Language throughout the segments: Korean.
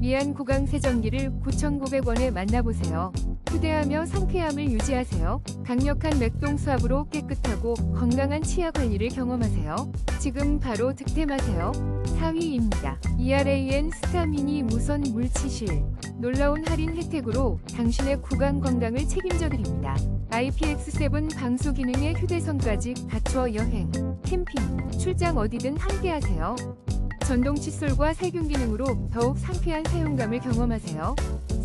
미안 구강 세정기를 9,900원에 만나보세요. 휴대하며 상쾌함을 유지하세요. 강력한 맥동 수압으로 깨끗하고 건강한 치아 관리를 경험하세요. 지금 바로 득템하세요. 4위입니다. ERAN 스타미니 무선 물치실. 놀라운 할인 혜택으로 당신의 구강 건강을 책임져 드립니다. IPX7 방수 기능의 휴대선까지 갖춰 여행, 캠핑, 출장 어디든 함께하세요. 전동 칫솔과 살균 기능으로 더욱 상쾌한 사용감을 경험하세요.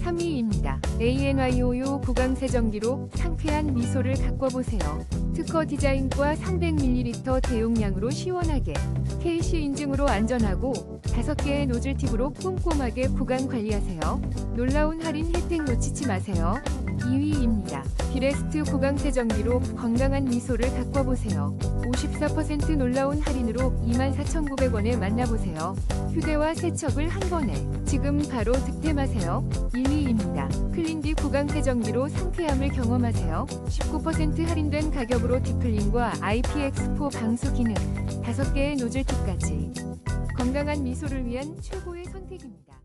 3위입니다. ANYOU 구강 세정기로 상쾌한 미소를 가꿔보세요. 특허 디자인과 300ml 대용량으로 시원하게 KC 인증으로 안전하고 5개의 노즐 팁으로 꼼꼼하게 구강 관리하세요. 놀라운 할인 혜택 놓치지 마세요. 2위 입니다. 비레스트 구강 세정기로 건강한 미소를 가꿔보세요. 54% 놀라운 할인으로 24,900원에 만나보세요. 휴대와 세척을 한 번에 지금 바로 득템하세요. 1위입니다. 클린디 구강 세정기로 상쾌함을 경험하세요. 19% 할인된 가격으로 디플링과 IPX4 방수 기능 5개의 노즐 팁까지 건강한 미소를 위한 최고의 선택입니다.